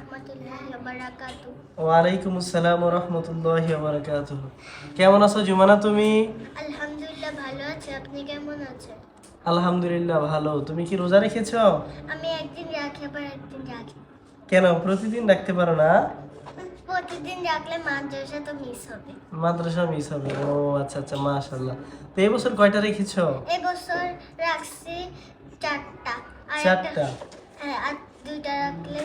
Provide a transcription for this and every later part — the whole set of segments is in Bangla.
রহমতুল্লাহি ওয়া বারাকাতুহু ওয়ালাইকুম আসসালাম রহমতুল্লাহ বারাকাতুহ কেমন আছো জুমানা তুমি? আলহামদুলিল্লাহ ভালো আছি। আপনি কেমন আছেন? আলহামদুলিল্লাহ ভালো। তুমি কি রোজা রেখেছ? আমি একদিন রাখি আবার একদিন রাখি। কেন? প্রতিদিন রাখতে পারো না? প্রতিদিন রাখলে মাদ্রাসা তো মিস হবে। মাদ্রাসা মিস হবে। ও আচ্ছা আচ্ছা মাশাল্লাহ তো এই বছর কয়টা রেখেছ? এবছর রাখছি চারটা। চারটা? হ্যাঁ আর দুইটা রাখলে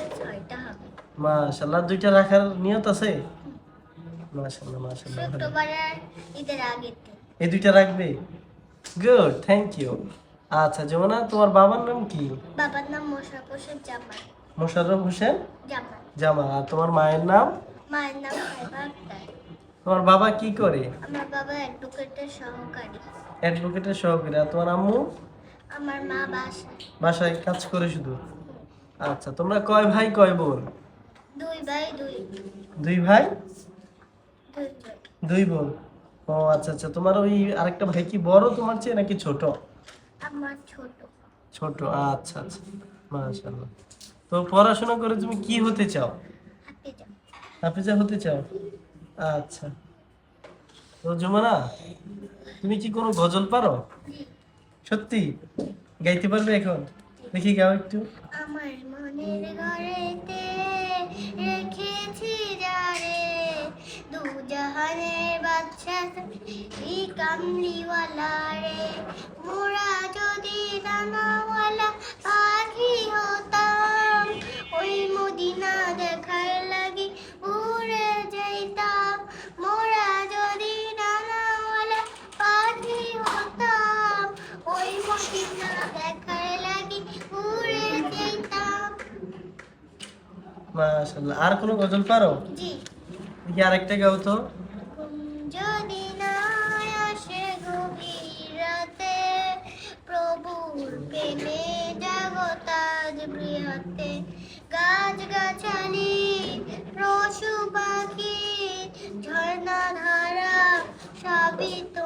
হবে মাশাল্লাহ দুইটা রাখার নিয়ত আছে? ভালো। শুক্রবারের ঈদের দিন। এই দুইটা রাখবে? গুড থ্যাংক ইউ আচ্ছা যমুনা তোমার বাবার নাম কি? বাবার নাম মোশারফ হোসেন জামান মোশাররফ হোসেন জামান জামা আর তোমার মায়ের নাম? মায়ের নাম তোমার বাবা কি করে? আমার বাবা অ্যাডভোকেটের সহকারী। অ্যাডভোকেটের সহকারী আর তোমার আম্মু? আমার মা বাসায়। বাসায় কাজ করে শুধু? আচ্ছা তোমরা কয় ভাই কয় বোন? দুই ভাই দুই। বোন। ও আচ্ছা আচ্ছা। তোমার ওই আরেকটা ভাই কি বড় তোমার চেয়ে নাকি ছোট? আমার ছোট। ছোট আচ্ছা আচ্ছা। মাশাআল্লাহ। তো পড়াশোনা করে তুমি কি হতে চাও? হাফিজা। হতে চাও? আচ্ছা। তো জুমানা তুমি কি কোনো গজল পারো? সত্যি? গাইতে পারবে এখন? দেখি গাও একটু। আমার মনের ঘরেতে রেখেছি যারে। দু জাহানের বাচ্চা এই কামলিওয়ালা রে মোরা যদি দানাওয়ালা মাশাআল্লাহ। আর কোনো গজল পারো? জি। দেখি আরেকটা গাও তো। যদি না আসে গভীর রাতে প্রভুর প্রেমে জগৎ আজ বৃহতে। গাছ গাছালি পশু পাখি ঝর্ণা ধারা সবই তোমারই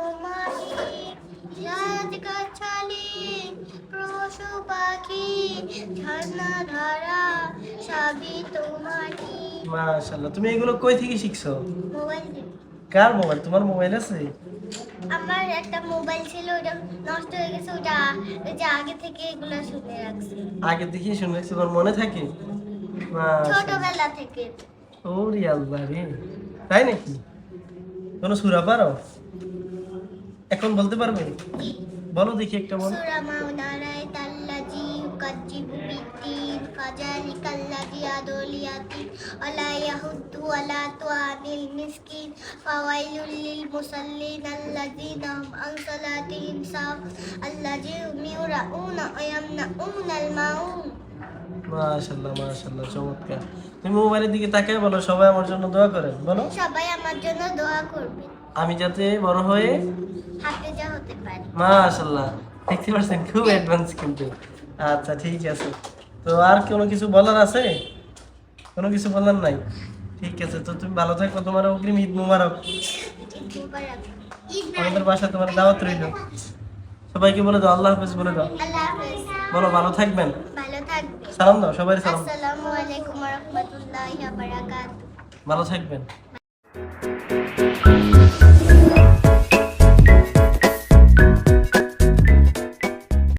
ঝর্ণা ধারা সবই তোমারই। মাশাআল্লাহ তুমি এগুলো কই থেকে শিখছো? মোবাইল কার মোবাইল? তোমার মোবাইল আছে? আমার একটা মোবাইল ছিল ওটা নষ্ট হয়ে গেছে ওটা ওই যে আগে থেকে এগুলো শুনে রাখছি। আগে দেখি শুনে তোমার মনে থাকে। ছোটবেলা থেকে। ওরে আল্লাহ রে তাই নাকি? কোনো সুরা পারো? এখন বলতে পারবে? বলো দেখি একটা বলো। সূরা ফাজালিকাল্লাজি আদুল ইয়াতিম ওয়ালা ইয়াহুদ্দু ওয়ালা তুআনিল মিসকিন ফাওয়াইলুল লিল মুসাল্লিন আল্লাযিনা হুম আন সালাতিহিম সাহ আল্লাযী হুম ইউরাউনা ওয়া ইয়ামনাউনাল মাউন মাশাআল্লাহ মাশাআল্লাহ চমৎকার। তুমি মোবাইলের দিকে তাকায় বলো সবাই আমার জন্য দোয়া করেন বলো। সবাই আমার জন্য দোয়া করবে। আমি যাতে বড় হয়ে হাফেজা হতে পারি। মাশাআল্লাহ দেখতে পাচ্ছেন খুব অ্যাডভান্স কিন্তু। আচ্ছা ঠিক আছে। তো আর কোনো কিছু বলার আছে? কোনো কিছু বলার নাই? ঠিক আছে তো তুমি ভালো থাকো। তোমার অগ্রিম ঈদ মুবারক। আমাদের বাসায় তোমার দাওয়াত রইল। সবাইকে বলে দাও আল্লাহ হাফেজ বলে দাও। বলো ভালো থাকবেন? সালাম দাও সবাই সালাম। ভালো থাকবেন।